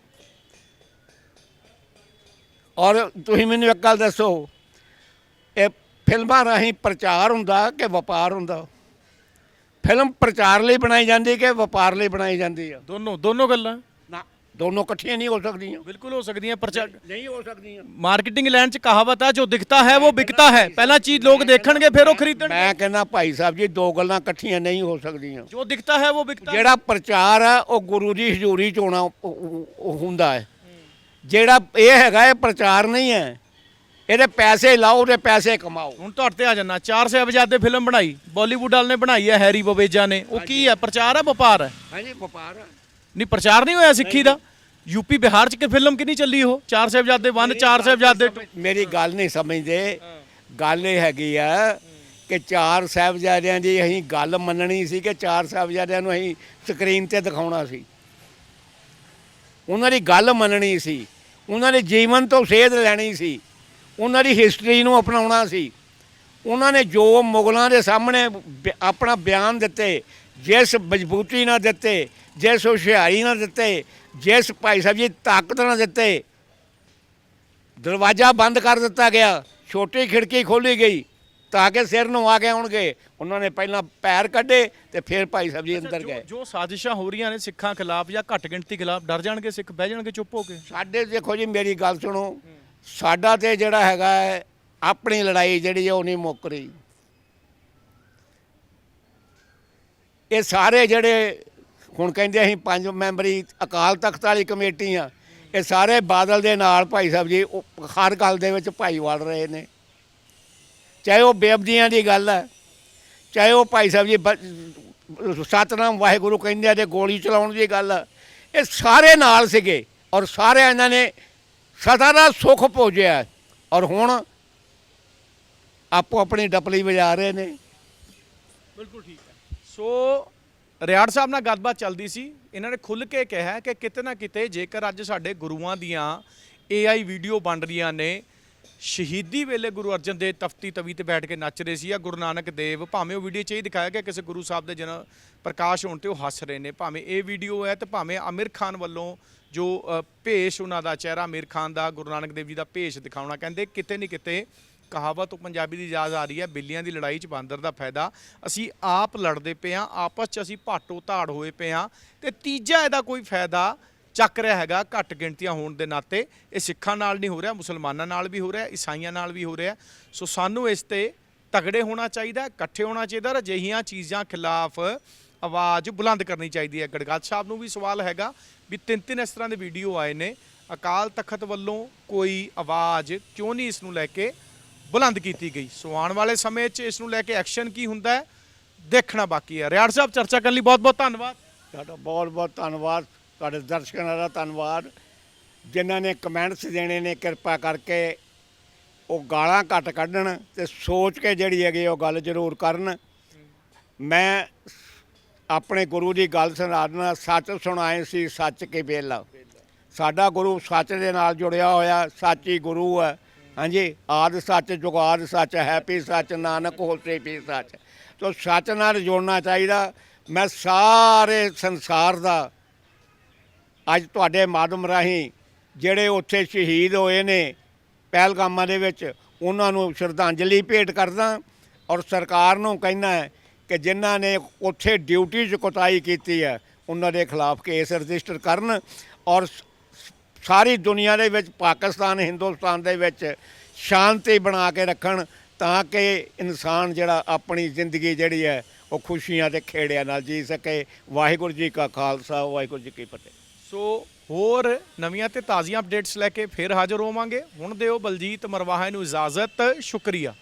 ਔਰ ਤੁਸੀਂ ਮੈਨੂੰ ਇੱਕ ਗੱਲ ਦੱਸੋ, ਇਹ ਫਿਲਮਾਂ ਰਾਹੀਂ ਪ੍ਰਚਾਰ ਹੁੰਦਾ ਕਿ ਵਪਾਰ ਹੁੰਦਾ? ਫਿਲਮ ਪ੍ਰਚਾਰ ਲਈ ਬਣਾਈ ਜਾਂਦੀ ਕਿ ਵਪਾਰ ਲਈ ਬਣਾਈ ਜਾਂਦੀ ਆ? ਦੋਨੋਂ ਦੋਨੋਂ ਗੱਲਾਂ। ਦੋਨੋਂ ਇਕੱਠੀਆਂ ਨਹੀਂ ਹੋ ਸਕਦੀਆਂ। ਬਿਲਕੁਲ ਹੋ ਸਕਦੀਆਂ ਪ੍ਰਚਾਰ ਨਹੀਂ ਹੋ ਸਕਦੀਆਂ। ਮਾਰਕੀਟਿੰਗ ਲੈਣ ਚ ਕਹਾਵਤ ਹੈ ਜੋ ਦਿਖਤਾ ਹੈ ਉਹ ਵਿਕਤਾ ਹੈ। ਪਹਿਲਾਂ ਚੀਜ਼ ਲੋਕ ਦੇਖਣਗੇ ਫਿਰ ਉਹ ਖਰੀਦਣਗੇ। ਮੈਂ ਕਹਿੰਦਾ ਭਾਈ ਸਾਹਿਬ ਜੀ ਦੋ ਗੱਲਾਂ ਇਕੱਠੀਆਂ ਨਹੀਂ ਹੋ ਸਕਦੀਆਂ। ਜੋ ਦਿਖਤਾ ਹੈ ਉਹ ਵਿਕਤਾ ਹੈ। ਜਿਹੜਾ ਪ੍ਰਚਾਰ ਆ ਉਹ ਗੁਰੂ ਦੀ ਹਜ਼ੂਰੀ ਚ ਹੋਣਾ ਉਹ- ਉਹ ਉਹ ਹੁੰਦਾ ਹੈ। ਜਿਹੜਾ ਇਹ ਹੈਗਾ ਇਹ ਪ੍ਰਚਾਰ ਨਹੀਂ ਹੈ। ਇਹਦੇ ਪੈਸੇ ਲਾਓ ਤੇ ਪੈਸੇ ਕਮਾਓ। ਹੁਣ ਤੁਹਾਡੇ ਤੇ ਆ ਜਾਣਾ ਚਾਰ ਸਾਹਿਬਜ਼ਾਦੇ ਫਿਲਮ ਬਣਾਈ। ਬਾਲੀਵੁੱਡ ਵਾਲ ਨੇ ਬਣਾਈ ਹੈ ਹੈਰੀ ਬਵੇਜਾ ਨੇ। ਉਹ ਕੀ ਹੈ? ਪ੍ਰਚਾਰ ਹੈ ਵਪਾਰ ਹੈ? ਹਾਂਜੀ ਵਪਾਰ ਨਹੀਂ ਪ੍ਰਚਾਰ ਨਹੀਂ ਹੋਇਆ ਸਿੱਖੀ ਦਾ। ਯੂਪੀ ਬਿਹਾਰ ਚ ਕਿ ਫਿਲਮ ਕਿੰਨੀ ਚੱਲੀ ਉਹ? ਚਾਰ ਸਾਹਿਬਜ਼ਾਦੇ 1 ਚਾਰ ਸਾਹਿਬਜ਼ਾਦੇ? ਮੇਰੀ ਗੱਲ ਨਹੀਂ ਸਮਝਦੇ। ਗੱਲ ਇਹ ਹੈਗੀ ਆ ਕਿ ਚਾਰ ਸਾਹਿਬਜ਼ਾਦਿਆਂ ਦੀ ਅਸੀਂ ਗੱਲ ਮੰਨਣੀ ਸੀ ਕਿ ਚਾਰ ਸਾਹਿਬਜ਼ਾਦਿਆਂ ਨੂੰ ਅਸੀਂ ਸਕਰੀਨ ਤੇ ਦਿਖਾਉਣਾ ਸੀ। ਉਹਨਾਂ ਦੀ ਗੱਲ ਮੰਨਣੀ ਸੀ। ਉਹਨਾਂ ਦੇ ਜੀਵਨ ਤੋਂ ਸੇਧ ਲੈਣੀ ਸੀ। ਉਹਨਾਂ ਦੀ ਹਿਸਟਰੀ ਨੂੰ ਅਪਣਾਉਣਾ ਸੀ। ਉਹਨਾਂ ਨੇ ਜੋ ਮੁਗਲਾਂ ਦੇ ਸਾਹਮਣੇ ਆਪਣਾ ਬਿਆਨ ਦਿੱਤੇ ਜਿਸ ਮਜ਼ਬੂਤੀ ਨਾਲ ਦਿੱਤੇ ਜਿਸ ਹੁਸ਼ਿਆਰੀ ਨਾਲ ਦਿੱਤੇ ਜਿਸ ਭਾਈ ਸਾਹਿਬ ਜੀ ਤਾਕਤ ਨਾਲ ਦਿੱਤੇ ਦਰਵਾਜ਼ਾ ਬੰਦ ਕਰ ਦਿੱਤਾ ਗਿਆ ਛੋਟੀ ਖਿੜਕੀ ਖੋਲੀ ਗਈ ਤਾਂ ਕਿ ਸਿਰ ਨੂੰ ਆ ਕੇ ਆਉਣਗੇ। ਉਹਨਾਂ ਨੇ ਪਹਿਲਾਂ ਪੈਰ ਕੱਢੇ ਤੇ ਫਿਰ ਭਾਈ ਸਾਹਿਬ ਜੀ ਅੰਦਰ ਗਏ। ਜੋ ਸਾਜ਼ਿਸ਼ਾਂ ਹੋ ਰਹੀਆਂ ਨੇ ਸਿੱਖਾਂ ਖਿਲਾਫ ਜਾਂ ਘੱਟ ਗਿਣਤੀ ਖਿਲਾਫ ਡਰ ਜਾਣਗੇ ਸਿੱਖ ਬਹਿ ਜਾਣਗੇ ਚੁੱਪ ਹੋ ਕੇ? ਸਾਡੇ ਦੇਖੋ ਜੀ ਮੇਰੀ ਗੱਲ ਸੁਣੋ ਸਾਡਾ ਤੇ ਜਿਹੜਾ ਹੈਗਾ ਆਪਣੀ ਲੜਾਈ ਜਿਹੜੀ ਉਹ ਨਹੀਂ ਮੁੱਕ ਰਹੀ। ਇਹ ਸਾਰੇ ਜਿਹੜੇ ਹੁਣ ਕਹਿੰਦੇ ਅਸੀਂ ਪੰਜ ਮੈਂਬਰੀ ਅਕਾਲ ਤਖਤ ਵਾਲੀ ਕਮੇਟੀ ਆ। ਇਹ ਸਾਰੇ ਬਾਦਲ ਦੇ ਨਾਲ ਭਾਈ ਸਾਹਿਬ ਜੀ, ਉਹ ਹਰ ਗੱਲ ਦੇ ਵਿੱਚ ਭਾਈ ਵੜ ਰਹੇ ਨੇ। ਚਾਹੇ ਉਹ ਬੇਅਬਦੀਆਂ ਦੀ ਗੱਲ ਹੈ ਚਾਹੇ ਉਹ ਭਾਈ ਸਾਹਿਬ ਜੀ ਸਤਨਾਮ ਵਾਹਿਗੁਰੂ ਕਹਿੰਦੇ ਆ ਤੇ ਗੋਲੀ ਚਲਾਉਣ ਦੀ ਗੱਲ ਇਹ ਸਾਰੇ ਨਾਲ ਸੀਗੇ ਔਰ ਸਾਰੇ ਇਹਨਾਂ ਨੇ ਸਦਾ ਦਾ ਸੁੱਖ ਭੋਜਿਆ। ਔਰ ਹੁਣ ਆਪੋ ਆਪਣੀ ਡਪਲੀ ਵਜਾ ਰਹੇ ਨੇ। ਬਿਲਕੁਲ ਠੀਕ ਹੈ। ਸੋ ਰਿਆੜ ਸਾਹਿਬ ਨਾਲ ਗੱਲਬਾਤ ਚੱਲਦੀ ਸੀ। ਇਹਨਾਂ ਨੇ ਖੁੱਲ ਕੇ ਕਿਹਾ ਕਿ ਕਿਤੇ ਨਾ ਕਿਤੇ ਜੇਕਰ ਅੱਜ ਸਾਡੇ ਗੁਰੂਆਂ ਦੀਆਂ AI ਵੀਡੀਓ ਬਣ ਰਹੀਆਂ ਨੇ, ਸ਼ਹੀਦੀ ਵੇਲੇ ਗੁਰੂ ਅਰਜਨ ਦੇਵ ਤਫਤੀ ਤਵੀ ਤੇ ਬੈਠ ਕੇ ਨੱਚ ਰਹੇ ਸੀ ਜਾਂ ਗੁਰੂ ਨਾਨਕ ਦੇਵ, ਭਾਵੇਂ ਉਹ ਵੀਡੀਓ 'ਚ ਇਹ ਦਿਖਾਇਆ ਗਿਆ ਕਿਸੇ ਗੁਰੂ ਸਾਹਿਬ ਦੇ ਜਨਮ ਪ੍ਰਕਾਸ਼ ਹੋਣ ਤੇ ਉਹ ਹੱਸ ਰਹੇ ਨੇ, ਭਾਵੇਂ ਇਹ ਵੀਡੀਓ ਹੈ ਤੇ ਭਾਵੇਂ ਆਮਿਰ ਖਾਨ ਵੱਲੋਂ ਜੋ ਭੇਸ਼ ਉਹਨਾਂ ਦਾ, ਚਿਹਰਾ ਆਮਿਰ ਖਾਨ ਦਾ, ਗੁਰੂ ਨਾਨਕ ਦੇਵ ਜੀ ਦਾ ਭੇਸ਼ ਦਿਖਾਉਣਾ, ਕਹਿੰਦੇ ਕਿਤੇ ਨਹੀਂ ਕਿਤੇ ਕਹਾਵਤ ਉਹ ਪੰਜਾਬੀ ਦੀ ਯਾਦ ਆ ਰਹੀ ਹੈ, ਬਿੱਲੀਆਂ ਦੀ ਲੜਾਈ 'ਚ ਬਾਂਦਰ ਦਾ ਫਾਇਦਾ। ਅਸੀਂ ਆਪ ਲੜਦੇ ਪਏ ਆ ਆਪਸ 'ਚ ਅਸੀਂ ਭਾਟੋ ਧਾੜ ਹੋਏ ਪਏ ਆ ਤੇ ਤੀਜਾ ਇਹਦਾ ਕੋਈ ਫਾਇਦਾ ਚੱਕ ਰਿਹਾ ਹੈਗਾ ਘੱਟ ਗਿਣਤੀਆਂ ਹੋਣ ਦੇ ਨਾਤੇ। ਇਹ ਸਿੱਖਾਂ ਨਾਲ ਨਹੀਂ ਹੋ ਰਿਹਾ, ਮੁਸਲਮਾਨਾਂ ਨਾਲ ਵੀ ਹੋ ਰਿਹਾ, ਈਸਾਈਆਂ ਨਾਲ ਵੀ ਹੋ ਰਿਹਾ। ਸੋ ਸਾਨੂੰ ਇਸ ਤੇ ਤਗੜੇ ਹੋਣਾ ਚਾਹੀਦਾ, ਇਕੱਠੇ ਹੋਣਾ ਚਾਹੀਦਾ ਔਰ ਅਜਿਹੀਆਂ ਚੀਜ਼ਾਂ ਖਿਲਾਫ ਆਵਾਜ਼ ਬੁਲੰਦ ਕਰਨੀ ਚਾਹੀਦੀ ਹੈ। ਗੜਗੱਜ ਸਾਹਿਬ ਨੂੰ ਵੀ ਸਵਾਲ ਹੈਗਾ ਵੀ ਤਿੰਨ ਤਿੰਨ ਇਸ ਤਰ੍ਹਾਂ ਦੇ ਵੀਡੀਓ ਆਏ ਨੇ। ਅਕਾਲ ਤਖਤ ਵੱਲੋਂ ਕੋਈ ਆਵਾਜ਼ ਕਿਉਂ ਨਹੀਂ ਇਸ ਨੂੰ ਲੈ ਕੇ ਬੁਲੰਦ ਕੀਤੀ ਗਈ। ਸੋ ਆਉਣ ਵਾਲੇ ਸਮੇਂ 'ਚ ਇਸ ਨੂੰ ਲੈ ਕੇ ਐਕਸ਼ਨ ਕੀ ਹੁੰਦਾ ਹੈ, ਦੇਖਣਾ ਬਾਕੀ ਹੈ। ਰਿਆੜ ਸਾਹਿਬ, ਚਰਚਾ ਕਰਨ ਲਈ ਬਹੁਤ ਬਹੁਤ ਧੰਨਵਾਦ। ਤੁਹਾਡਾ ਬਹੁਤ ਬਹੁਤ ਧੰਨਵਾਦ। ਤੁਹਾਡੇ ਦਰਸ਼ਕਾਂ ਦਾ ਧੰਨਵਾਦ। ਜਿਨ੍ਹਾਂ ਨੇ ਕਮੈਂਟਸ ਦੇਣੇ ਨੇ, ਕਿਰਪਾ ਕਰਕੇ ਉਹ ਗਾਲਾਂ ਘੱਟ ਕੱਢਣ ਤੇ ਸੋਚ ਕੇ ਜਿਹੜੀ ਹੈਗੀ ਉਹ ਗੱਲ ਜ਼ਰੂਰ ਕਰਨ। ਮੈਂ ਆਪਣੇ ਗੁਰੂ ਦੀ ਗੱਲ ਸੁਣਾਉਣਾ ਸੱਚ ਸੁਣਾਏ ਸੀ, ਸੱਚ ਕੇ ਬੇਲਾ ਸਾਡਾ ਗੁਰੂ ਸੱਚ ਦੇ ਨਾਲ ਜੁੜਿਆ ਹੋਇਆ, ਸੱਚੀ ਗੁਰੂ ਹੈ। ਹਾਂਜੀ, ਆਦ ਸੱਚ, ਜੁਗਾਦ ਸੱਚ, ਹੈਪੀ ਸੱਚ, ਨਾਨਕ ਹੋਸੇ ਵੀ ਸੱਚ। ਤੋਂ ਸੱਚ ਨਾਲ ਜੋੜਨਾ ਚਾਹੀਦਾ। ਮੈਂ ਸਾਰੇ ਸੰਸਾਰ ਦਾ ਅੱਜ ਤੁਹਾਡੇ ਮਾਧਮ ਰਾਹੀਂ ਜਿਹੜੇ ਉੱਥੇ ਸ਼ਹੀਦ ਹੋਏ ਨੇ ਪਹਿਲਗਾਮਾਂ ਦੇ ਵਿੱਚ, ਉਹਨਾਂ ਨੂੰ ਸ਼ਰਧਾਂਜਲੀ ਭੇਟ ਕਰਦਾ ਔਰ ਸਰਕਾਰ ਨੂੰ ਕਹਿਣਾ ਹੈ ਕਿ ਜਿਨ੍ਹਾਂ ਨੇ ਉੱਥੇ ਡਿਊਟੀ 'ਚ ਕੁਤਾਈ ਕੀਤੀ ਹੈ, ਉਹਨਾਂ ਦੇ ਖਿਲਾਫ ਕੇਸ ਰਜਿਸਟਰ ਕਰਨ ਔਰ ਸਾਰੀ ਦੁਨੀਆ ਦੇ ਵਿੱਚ, ਪਾਕਿਸਤਾਨ, ਹਿੰਦੁਸਤਾਨ ਦੇ ਵਿੱਚ ਸ਼ਾਂਤੀ ਬਣਾ ਕੇ ਰੱਖਣ ਤਾਂ ਕਿ ਇਨਸਾਨ ਜਿਹੜਾ ਆਪਣੀ ਜ਼ਿੰਦਗੀ ਜਿਹੜੀ ਹੈ, ਉਹ ਖੁਸ਼ੀਆਂ ਤੇ ਖੇੜਿਆਂ ਨਾਲ ਜੀ ਸਕੇ। ਵਾਹਿਗੁਰੂ ਜੀ ਕਾ ਖਾਲਸਾ, ਵਾਹਿਗੁਰੂ ਜੀ ਕੀ ਫਤਿਹ। ਸੋ ਹੋਰ ਨਵੀਆਂ ਤੇ ਤਾਜ਼ੀਆਂ ਅਪਡੇਟਸ ਲੈ ਕੇ ਫਿਰ ਹਾਜ਼ਰ ਹੋਵਾਂਗੇ। ਹੁਣ ਦਿਓ ਬਲਜੀਤ ਮਰਵਾਹਾ ਨੂੰ ਇਜਾਜ਼ਤ, ਸ਼ੁਕਰੀਆ।